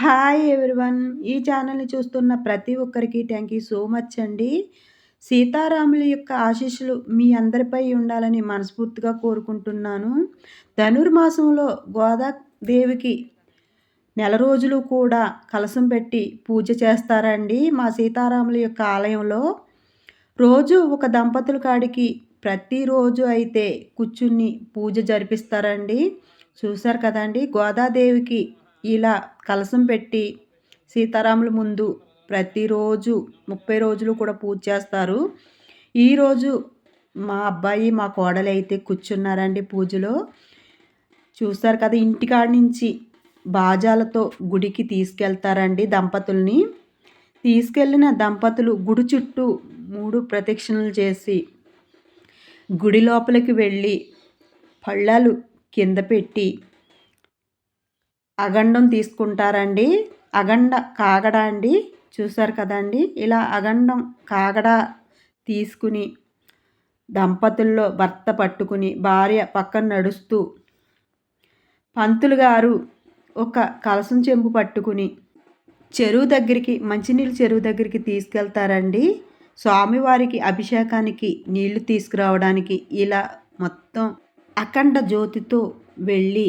Hi everyone ఈ ఛానల్ని చూస్తున్న ప్రతి ఒక్కరికి థ్యాంక్ యూ సో మచ్ అండి. సీతారాముల యొక్క ఆశీస్సులు మీ అందరిపై ఉండాలని మనస్ఫూర్తిగా కోరుకుంటున్నాను. ధనుర్మాసంలో గోదాదేవికి నెల రోజులు కూడా కలసం పెట్టి పూజ చేస్తారండి మా సీతారాముల యొక్క ఆలయంలో. రోజు ఒక దంపతుల కాడికి ప్రతిరోజు అయితే కూర్చుని పూజ జరిపిస్తారండి. చూశారు కదండి గోదాదేవికి ఇలా కలసం పెట్టి సీతారాముల ముందు ప్రతిరోజు ముప్పై రోజులు కూడా పూజ చేస్తారు. ఈరోజు మా అబ్బాయి మా కోడలు అయితే కూర్చున్నారండి పూజలో. చూస్తారు కదా ఇంటికాడ నుంచి బాజాలతో గుడికి తీసుకెళ్తారండి దంపతుల్ని. తీసుకెళ్ళిన దంపతులు గుడి చుట్టూ మూడు ప్రదక్షిణలు చేసి గుడి లోపలికి వెళ్ళి పళ్ళాలు కింద పెట్టి అగండం తీసుకుంటారండి. అగండ కాగడ అండి. చూసారు కదండి? ఇలా అగండం కాగడ తీసుకుని దంపతుల్లో భర్త పట్టుకుని భార్య పక్కన నడుస్తూ పంతులు గారు ఒక కలసం చెంబు పట్టుకుని చెరువు దగ్గరికి మంచినీళ్ళు చెరువు దగ్గరికి తీసుకెళ్తారండి. స్వామివారికి అభిషేకానికి నీళ్ళు తీసుకురావడానికి ఇలా మొత్తం అఖండ జ్యోతితో వెళ్ళి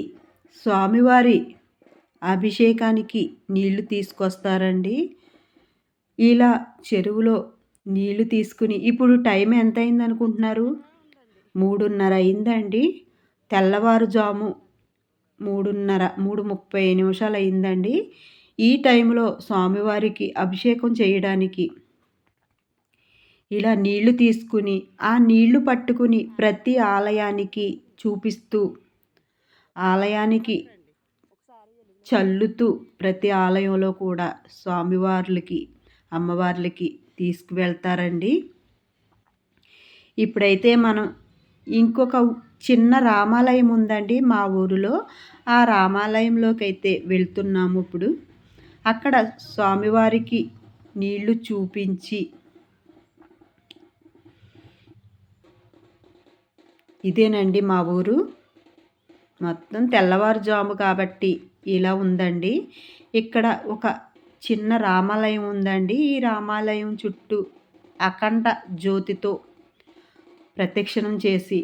స్వామివారి అభిషేకానికి నీళ్ళు తీసుకొస్తారండి. ఇలా చెరువులో నీళ్ళు తీసుకుని ఇప్పుడు టైం ఎంత అయింది అనుకుంటున్నారు మూడున్నర అయిందండి. తెల్లవారుజాము మూడున్నర మూడు ముప్పై నిమిషాలు అయిందండి ఈ టైంలో స్వామివారికి అభిషేకం చేయడానికి ఇలా నీళ్ళు తీసుకుని ఆ నీళ్ళు పట్టుకుని ప్రతి ఆలయానికి చూపిస్తూ ఆలయానికి చల్లుతూ ప్రతి ఆలయంలో కూడా స్వామివార్లకి అమ్మవార్లకి తీసుకువెళ్తారండి. ఇప్పుడైతే మనం ఇంకొక చిన్న రామాలయం ఉందండి మా ఊరిలో. ఆ రామాలయంలోకి అయితే వెళ్తున్నాము ఇప్పుడు. అక్కడ స్వామివారికి నీళ్ళు చూపించి ఇదేనండి మా ఊరు. మొత్తం తెల్లవారుజాము కాబట్టి ఇలా ఉందండి. ఇక్కడ ఒక చిన్న రామాలయం ఉందండి. ఈ రామాలయం చుట్టూ అఖండ జ్యోతితో ప్రదక్షిణం చేసి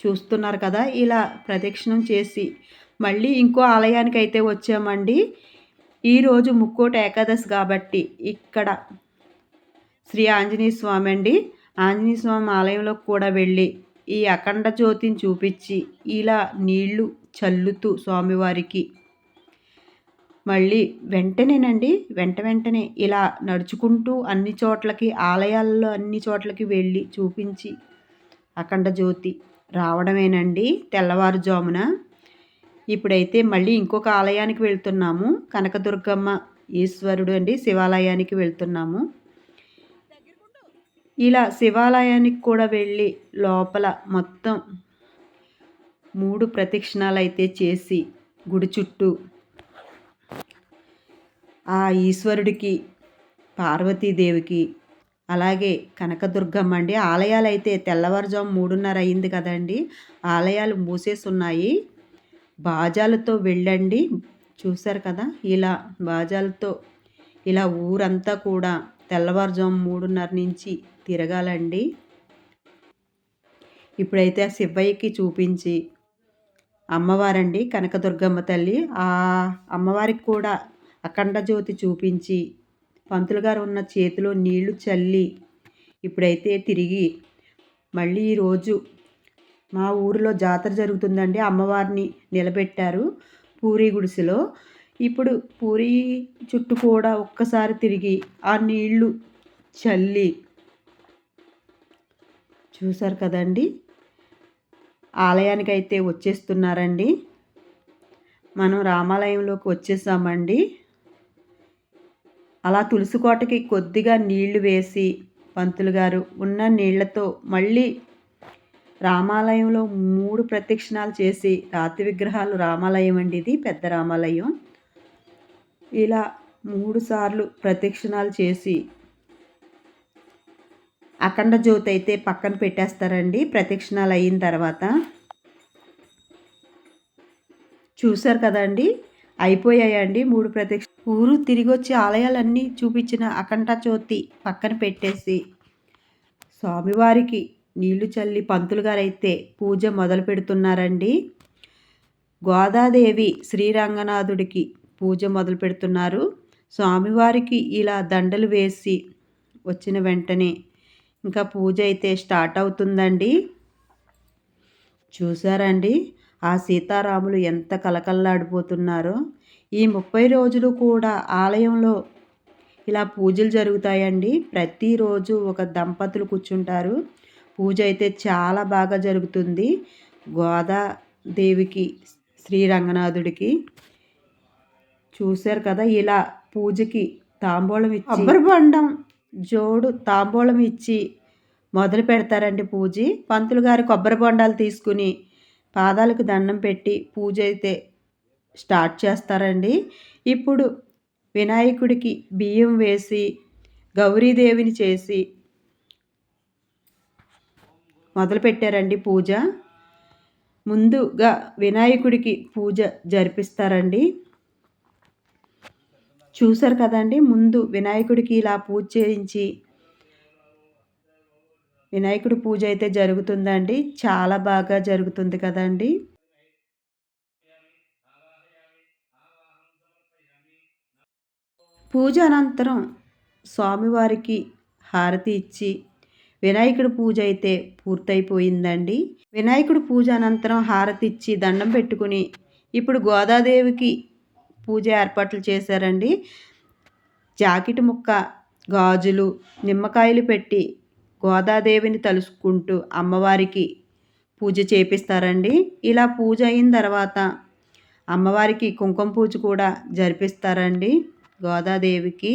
చూస్తున్నారు కదా ఇలా ప్రదక్షిణం చేసి మళ్ళీ ఇంకో ఆలయానికి అయితే వచ్చామండి ఈరోజు ముక్కోటి ఏకాదశి కాబట్టి ఇక్కడ శ్రీ ఆంజనేయ స్వామి అండి. ఆంజనేయ స్వామి ఆలయంలోకి కూడా వెళ్ళి ఈ అఖండ జ్యోతిని చూపించి ఇలా నీళ్ళు చల్లుతూ స్వామివారికి. మళ్ళీ వెంటనేనండి వెంట వెంటనే ఇలా నడుచుకుంటూ అన్ని చోట్లకి ఆలయాల్లో అన్ని చోట్లకి వెళ్ళి చూపించి అఖండ జ్యోతి రావడమేనండి తెల్లవారుజామున. ఇప్పుడైతే మళ్ళీ ఇంకొక ఆలయానికి వెళ్తున్నాము. కనకదుర్గమ్మ ఈశ్వరుడు అండి శివాలయానికి వెళ్తున్నాము. ఇలా శివాలయానికి కూడా వెళ్ళి లోపల మొత్తం మూడు ప్రదక్షిణాలు అయితే చేసి గుడి చుట్టూ. ఆ ఈశ్వరుడికి పార్వతీదేవికి అలాగే కనకదుర్గమ్మ అండి ఆలయాలు అయితే తెల్లవారుజాము మూడున్నర అయింది కదండి. ఆలయాలు మూసేసి ఉన్నాయి బాజాలతో వెళ్ళండి. చూశారు కదా ఇలా బాజాలతో ఇలా ఊరంతా కూడా తెల్లవారుజాము మూడున్నర నుంచి తిరగాలండి. ఇప్పుడైతే ఆ శివయ్యకి చూపించి అమ్మవారండి కనకదుర్గమ్మ తల్లి. ఆ అమ్మవారికి కూడా అఖండ జ్యోతి చూపించి పంతులు గారు ఉన్న చేతిలో నీళ్ళు చల్లి ఇప్పుడైతే తిరిగి మళ్ళీ ఈరోజు మా ఊరిలో జాతర జరుగుతుందండి. అమ్మవారిని నిలబెట్టారు పూరి గుడిసెలో. ఇప్పుడు పూరి చుట్టూ కూడా ఒక్కసారి తిరిగి ఆ నీళ్ళు చల్లి చూసారు కదండి. ఆలయానికి అయితే వచ్చేస్తున్నారండి. మనం రామాలయంలోకి వచ్చేసామండి. అలా తులసి కోటకి కొద్దిగా నీళ్ళు వేసి పంతులు గారు ఉన్న నీళ్ళతో మళ్ళీ రామాలయంలో మూడు ప్రదక్షిణాలు చేసి రాతి విగ్రహాలు రామాలయం అండి ఇది పెద్ద రామాలయం. ఇలా మూడు సార్లు ప్రదక్షిణాలు చేసి అఖండ జ్యోతి అయితే పక్కన పెట్టేస్తారండి. ప్రదక్షిణాలు అయిన తర్వాత చూశారు కదండి? అయిపోయాయండి మూడు ప్రత్యక్ష ఊరు తిరిగి వచ్చి ఆలయాలన్నీ చూపించిన అఖండ జ్యోతి పక్కన పెట్టేసి స్వామివారికి నీళ్ళు చల్లి పంతులు గారైతే పూజ మొదలు పెడుతున్నారండి. గోదాదేవి శ్రీరంగనాథుడికి పూజ మొదలు పెడుతున్నారు. స్వామివారికి ఇలా దండలు వేసి వచ్చిన వెంటనే ఇంకా పూజ అయితే స్టార్ట్ అవుతుందండి. చూసారండి ఆ సీతారాములు ఎంత కలకల్లాడిపోతున్నారో. ఈ ముప్పై రోజులు కూడా ఆలయంలో ఇలా పూజలు జరుగుతాయండి. ప్రతిరోజు ఒక దంపతులు కూర్చుంటారు. పూజ అయితే చాలా బాగా జరుగుతుంది. గోదాదేవికి శ్రీరంగనాథుడికి. చూశారు కదా? ఇలా పూజకి తాంబూలం ఇచ్చి కొబ్బరి బండం. జోడు తాంబూలం ఇచ్చి మొదలు పెడతారండి పూజ. పంతులు గారు కొబ్బరి బొండాలు తీసుకుని పాదాలకు దండం పెట్టి పూజ అయితే స్టార్ట్ చేస్తారండి. ఇప్పుడు వినాయకుడికి బియ్యం వేసి గౌరీదేవిని చేసి మొదలు పెట్టారండి పూజ. ముందుగా వినాయకుడికి పూజ జరిపిస్తారండి. చూసారు కదండి. ముందు వినాయకుడికి ఇలా పూజ చేయించి వినాయకుడి పూజ అయితే జరుగుతుందండి. చాలా బాగా జరుగుతుంది కదండి. పూజ అనంతరం స్వామివారికి హారతి ఇచ్చి వినాయకుడి పూజ అయితే పూర్తయిపోయిందండి. వినాయకుడి పూజ అనంతరం హారతి ఇచ్చి దండం పెట్టుకుని ఇప్పుడు గోదాదేవికి పూజ ఏర్పాట్లు చేశారండి. జాకెట్ ముక్క గాజులు నిమ్మకాయలు పెట్టి గోదాదేవిని తలుసుకుంటూ అమ్మవారికి పూజ చేపిస్తారండి. ఇలా పూజ అయిన తర్వాత అమ్మవారికి కుంకుమ పూజ కూడా జరిపిస్తారండి గోదాదేవికి.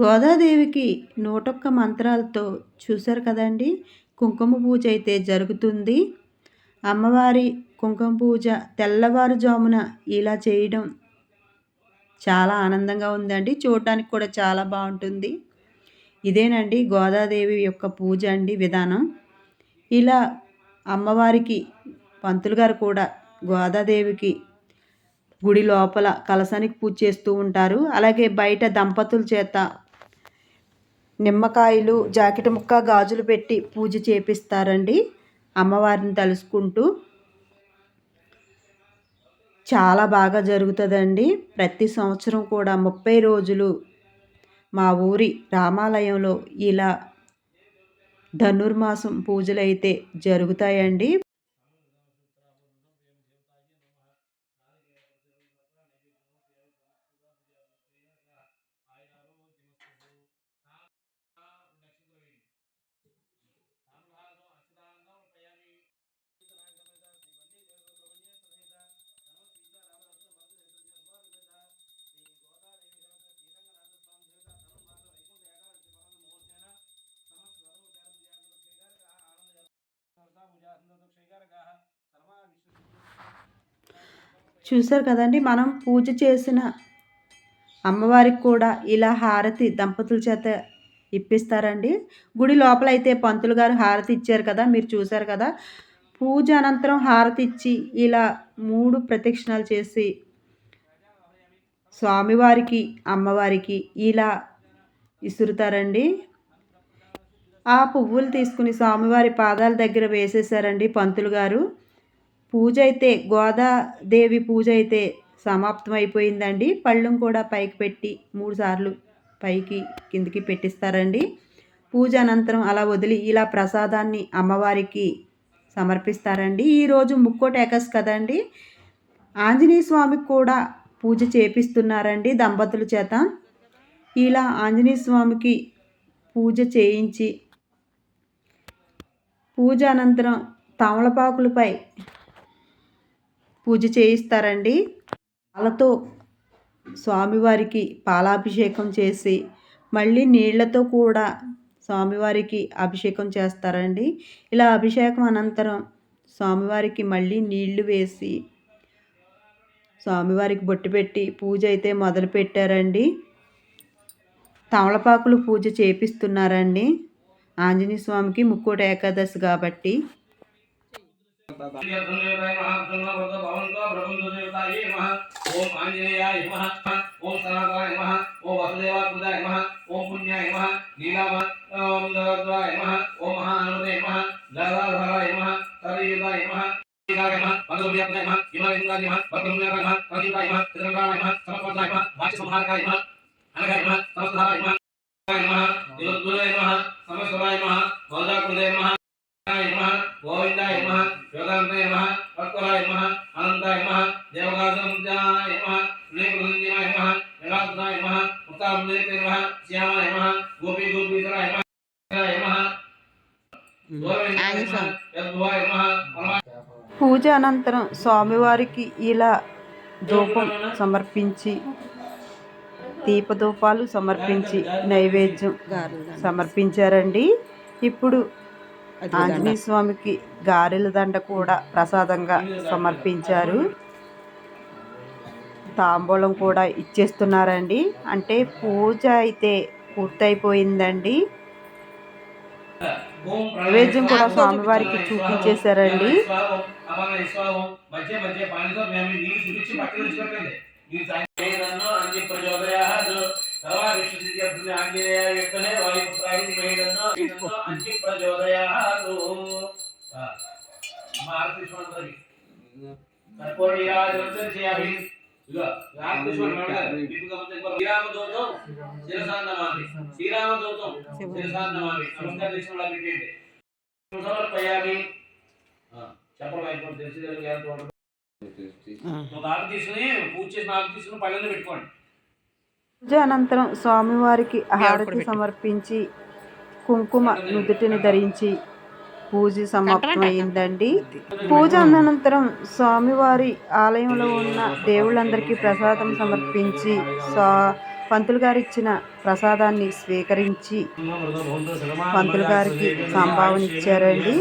గోదాదేవికి నూటొక్క మంత్రాలతో చూశారు కదండి? కుంకుమ పూజ అయితే జరుగుతుంది. అమ్మవారి కుంకుమ పూజ తెల్లవారుజామున ఇలా చేయడం చాలా ఆనందంగా ఉందండి. చూడటానికి కూడా చాలా బాగుంటుంది. ఇదేనండి గోదాదేవి యొక్క పూజ అండి విధానం. ఇలా అమ్మవారికి పంతులు గారు కూడా గోదాదేవికి గుడి లోపల కలసానికి పూజ చేస్తూ ఉంటారు. అలాగే బయట దంపతుల చేత నిమ్మకాయలు జాకెట్ ముక్క గాజులు పెట్టి పూజ చేపిస్తారండి. అమ్మవారిని తలుసుకుంటూ చాలా బాగా జరుగుతుందండి. ప్రతి సంవత్సరం కూడా ముప్పై రోజులు మా ఊరి రామాలయంలో ఇలా ధనుర్మాసం పూజలు అయితే జరుగుతాయండి. చూశారు కదండి మనం పూజ చేసిన అమ్మవారికి కూడా ఇలా హారతి దంపతుల చేత ఇప్పిస్తారండి. గుడి లోపల అయితే పంతులు గారు హారతి ఇచ్చారు కదా మీరు చూశారు కదా. పూజ అనంతరం హారతి ఇచ్చి ఇలా మూడు ప్రదక్షిణాలు చేసి స్వామివారికి అమ్మవారికి ఇలా ఇసురుతారండి. ఆ పువ్వులు తీసుకుని స్వామివారి పాదాల దగ్గర వేసేసారండి పంతులు గారు. పూజ అయితే గోదాదేవి పూజ అయితే సమాప్తం అయిపోయిందండి పళ్ళం కూడా పైకి పెట్టి మూడు సార్లు పైకి కిందికి పెట్టిస్తారండి. పూజ అనంతరం అలా వదిలి ఇలా ప్రసాదాన్ని అమ్మవారికి సమర్పిస్తారండి. ఈరోజు ముక్కోటేకస్ కదండి. ఆంజనేయ స్వామికి కూడా పూజ చేపిస్తున్నారండి దంపతుల చేత. ఇలా ఆంజనేయ స్వామికి పూజ చేయించి పూజ అనంతరం తమలపాకులపై పూజ చేయిస్తారండి. పాలతో స్వామివారికి పాలాభిషేకం చేసి మళ్ళీ నీళ్ళతో కూడా స్వామివారికి అభిషేకం చేస్తారండి. ఇలా అభిషేకం అనంతరం స్వామివారికి మళ్ళీ నీళ్ళు వేసి స్వామివారికి బొట్టు పెట్టి పూజ అయితే మొదలు పెట్టారండి తమలపాకులు పూజ చేపిస్తున్నారండి. ఆంజనేయ స్వామికి ముక్కోటి ఏకాదశి కాబట్టి ఓం ఆంజనేయాయ నమః ఓం సనాతనాయ నమః ఓం వసుదేవాయ నమః ఓం పుణ్యాయ నమః నీలామ ఓం దరద్రాయ నమః ఓం మహానుదే నమః గదాధరాయ నమః సరయుగాయ నమః శ్రీగాయ నమః మంగళవ్యాప్తాయ నమః హిమాలయంగాయ నమః వక్రమునియాయ నమః ప్రదీపాయ నమః చంద్రకాయ నమః సమపదాయ నమః వాచ్యసంహారకాయ నమః అనగాయ నమః సమస్తహాయ నమః నమః దివద్గురాయ నమః సమస్తవాయ నమః వరదాకృదే నమః నమః గోవిందాయ నమః యోగాంతాయ నమః వక్రాయ నమః అనంతాయ నమః దేవగాసంజాయ నమః వినయకృతంజాయ నమః వేలాంతాయ నమః నమః నమః గోపీ నమః పూజ అనంతరం స్వామివారికి ఇలా ధూపం సమర్పించి దీపధూపాలు సమర్పించి నైవేద్యం సమర్పించారండి. ఇప్పుడు ఆంజనేయ స్వామికి గారెల దండ కూడా ప్రసాదంగా సమర్పించారు. తాంబూలం కూడా ఇచ్చేస్తున్నారండి. అంటే పూజ అయితే పూర్తయిపోయిందండి. నైవేద్యం కూడా స్వామివారికి చూపించేశారండి. మధ్య అనంతరం స్వామివారికి హారతి సమర్పించి కుంకుమ నుదుటిని ధరించి పూజ సమాప్తమైందండి పూజ అనంతరం స్వామివారి ఆలయంలో ఉన్న దేవుళ్ళందరికీ ప్రసాదం సమర్పించి స్వా పంతులు గారు ఇచ్చిన ప్రసాదాన్ని స్వీకరించి పంతులు గారికి సంభావన ఇచ్చారండి.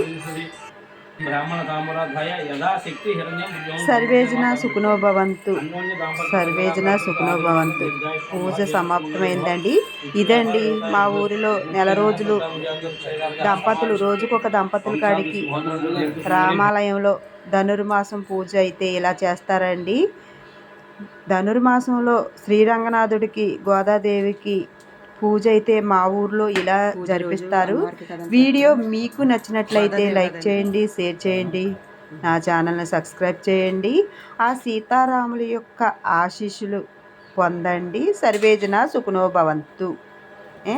సర్వేజన సుఖనో భవంతు సర్వేజన సుఖనో భవంతు పూజ సమాప్తమైందండి. ఇదండి మా ఊరిలో నెల రోజులు దంపతులు రోజుకొక దంపతుల కాడికి రామాలయంలో ధనుర్మాసం పూజ అయితే ఇలా చేస్తారండి. ధనుర్మాసంలో శ్రీరంగనాథుడికి గోదాదేవికి పూజ అయితే మా ఊర్లో ఇలా జరిపిస్తారు. వీడియో మీకు నచ్చినట్లయితే లైక్ చేయండి షేర్ చేయండి నా ఛానల్ని సబ్స్క్రైబ్ చేయండి. ఆ సీతారాముల యొక్క ఆశీస్సులు పొందండి. సర్వేజన సుఖనో భవంతు. ఏ?